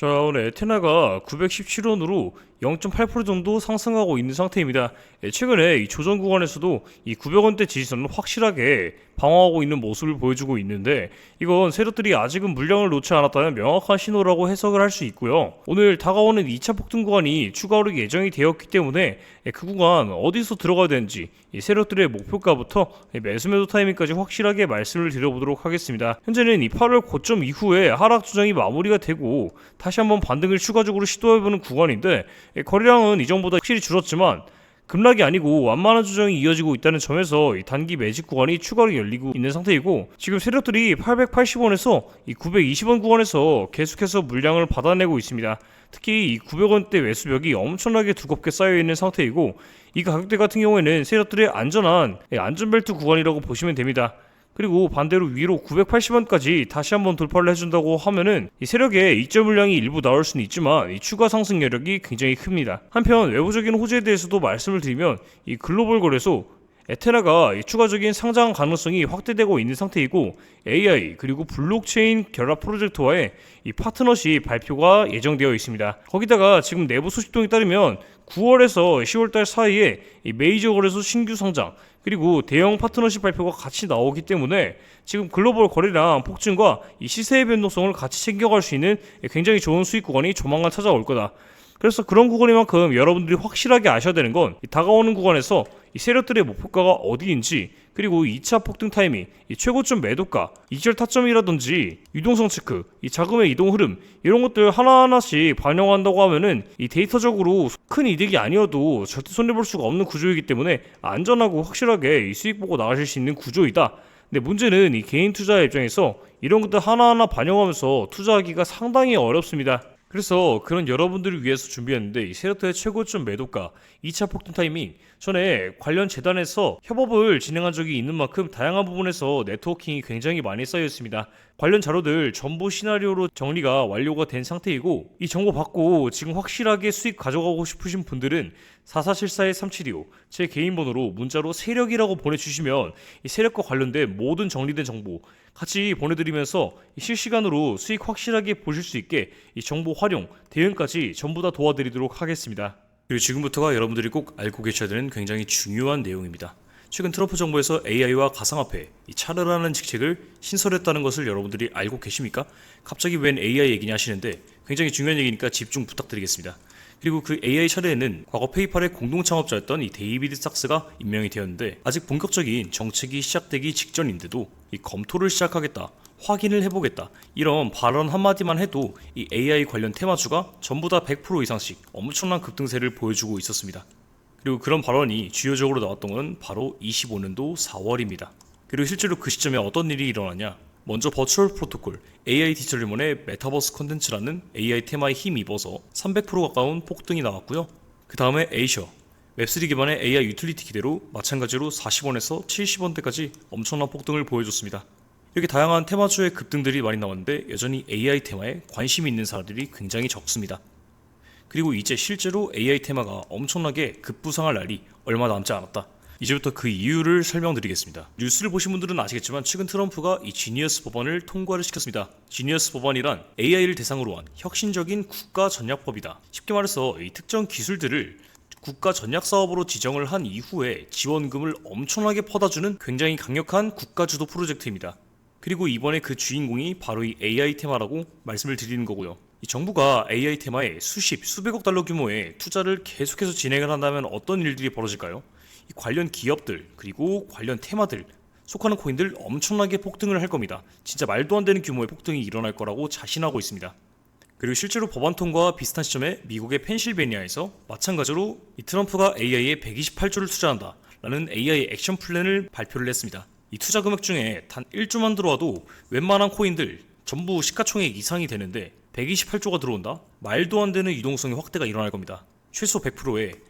자, 오늘 에테나가 917원으로 0.8% 정도 상승하고 있는 상태입니다. 예, 최근에 이 조정 구간에서도 이 900원대 지지선을 확실하게 방어하고 있는 모습을 보여주고 있는데 이건 세력들이 아직은 물량을 놓지 않았다는 명확한 신호라고 해석을 할 수 있고요. 오늘 다가오는 2차 폭등 구간이 추가 오르기 예정이 되었기 때문에 예, 그 구간 어디서 들어가야 되는지 이 세력들의 목표가부터 이 매수 매도 타이밍까지 확실하게 말씀을 드려보도록 하겠습니다. 현재는 이 8월 고점 이후에 하락 조정이 마무리가 되고 다시 한번 반등을 추가적으로 시도해보는 구간인데 예, 거래량은 이전보다 확실히 줄었지만 급락이 아니고 완만한 조정이 이어지고 있다는 점에서 이 단기 매직 구간이 추가로 열리고 있는 상태이고 지금 세력들이 880원에서 이 920원 구간에서 계속해서 물량을 받아내고 있습니다. 특히 이 900원대 매수벽이 엄청나게 두껍게 쌓여 있는 상태이고 이 가격대 같은 경우에는 세력들의 안전한 예, 안전벨트 구간이라고 보시면 됩니다. 그리고 반대로 위로 980원까지 다시 한번 돌파를 해준다고 하면은 이 세력의 이점 물량이 일부 나올 수는 있지만 이 추가 상승 여력이 굉장히 큽니다. 한편 외부적인 호재에 대해서도 말씀을 드리면 이 글로벌 거래소 에테나가 이 추가적인 상장 가능성이 확대되고 있는 상태이고 AI 그리고 블록체인 결합 프로젝트와의 이 파트너십 발표가 예정되어 있습니다. 거기다가 지금 내부 소식통에 따르면 9월에서 10월달 사이에 이 메이저 거래소 신규 상장 그리고 대형 파트너십 발표가 같이 나오기 때문에 지금 글로벌 거래량 폭증과 이 시세의 변동성을 같이 챙겨갈 수 있는 굉장히 좋은 수익 구간이 조만간 찾아올 거다. 그래서 그런 구간이만큼 여러분들이 확실하게 아셔야 되는 건이 다가오는 구간에서 이 세력들의 목표가가 어디인지 그리고 2차 폭등 타이밍, 이 최고점 매도가, 이절 타점이라든지 유동성 체크, 이 자금의 이동 흐름 이런 것들 하나하나씩 반영한다고 하면은 이 데이터적으로 큰 이득이 아니어도 절대 손해 볼 수가 없는 구조이기 때문에 안전하고 확실하게 이 수익 보고 나가실 수 있는 구조이다. 근데 문제는 이 개인 투자 입장에서 이런 것들 하나하나 반영하면서 투자하기가 상당히 어렵습니다. 그래서 그런 여러분들을 위해서 준비했는데 이 세력터의 최고점 매도가 2차 폭등 타이밍 전에 관련 재단에서 협업을 진행한 적이 있는 만큼 다양한 부분에서 네트워킹이 굉장히 많이 쌓여 있습니다. 관련 자료들 전부 시나리오로 정리가 완료가 된 상태이고 이 정보 받고 지금 확실하게 수익 가져가고 싶으신 분들은 4474-3725 제 개인 번호로 문자로 세력이라고 보내주시면 이 세력과 관련된 모든 정리된 정보 같이 보내드리면서 이 실시간으로 수익 확실하게 보실 수 있게 이 정보 활용, 대응까지 전부 다 도와드리도록 하겠습니다. 그리고 지금부터가 여러분들이 꼭 알고 계셔야 되는 굉장히 중요한 내용입니다. 최근 트럼프 정부에서 AI와 가상화폐, 이 차르라는 직책을 신설했다는 것을 여러분들이 알고 계십니까? 갑자기 웬 AI 얘기냐 하시는데 굉장히 중요한 얘기니까 집중 부탁드리겠습니다. 그리고 그 AI 차례에는 과거 페이팔의 공동 창업자였던 이 데이비드 sak스가 임명이 되었는데 아직 본격적인 정책이 시작되기 직전인데도 이 검토를 시작하겠다. 확인을 해보겠다. 이런 발언 한마디만 해도 이 AI 관련 테마주가 전부 다 100% 이상씩 엄청난 급등세를 보여주고 있었습니다. 그리고 그런 발언이 주요적으로 나왔던 건 바로 25년도 4월입니다. 그리고 실제로 그 시점에 어떤 일이 일어나냐? 먼저 버추얼 프로토콜 AI 디지털 리몬의 메타버스 컨텐츠라는 AI 테마에 힘입어서 300% 가까운 폭등이 나왔고요. 그 다음에 에이셔 웹3 기반의 AI 유틸리티 기대로 마찬가지로 40원에서 70원대까지 엄청난 폭등을 보여줬습니다. 이렇게 다양한 테마주의 급등들이 많이 나왔는데 여전히 AI 테마에 관심이 있는 사람들이 굉장히 적습니다. 그리고 이제 실제로 AI 테마가 엄청나게 급부상할 날이 얼마 남지 않았다. 이제부터 그 이유를 설명드리겠습니다. 뉴스를 보신 분들은 아시겠지만 최근 트럼프가 이 지니어스 법안을 통과를 시켰습니다. 지니어스 법안이란 AI를 대상으로 한 혁신적인 국가 전략법이다. 쉽게 말해서 이 특정 기술들을 국가 전략 사업으로 지정을 한 이후에 지원금을 엄청나게 퍼다주는 굉장히 강력한 국가 주도 프로젝트입니다. 그리고 이번에 그 주인공이 바로 이 AI 테마라고 말씀을 드리는 거고요. 이 정부가 AI 테마에 수십, 수백억 달러 규모의 투자를 계속해서 진행을 한다면 어떤 일들이 벌어질까요? 이 관련 기업들, 그리고 관련 테마들, 속하는 코인들 엄청나게 폭등을 할 겁니다. 진짜 말도 안 되는 규모의 폭등이 일어날 거라고 자신하고 있습니다. 그리고 실제로 법안 통과와 비슷한 시점에 미국의 펜실베니아에서 마찬가지로 이 트럼프가 AI에 128조를 투자한다 라는 AI 액션 플랜을 발표를 했습니다. 이 투자 금액 중에 단 1조만 들어와도 웬만한 코인들 전부 시가총액 이상이 되는데 128조가 들어온다? 말도 안 되는 유동성의 확대가 일어날 겁니다. 최소 100%에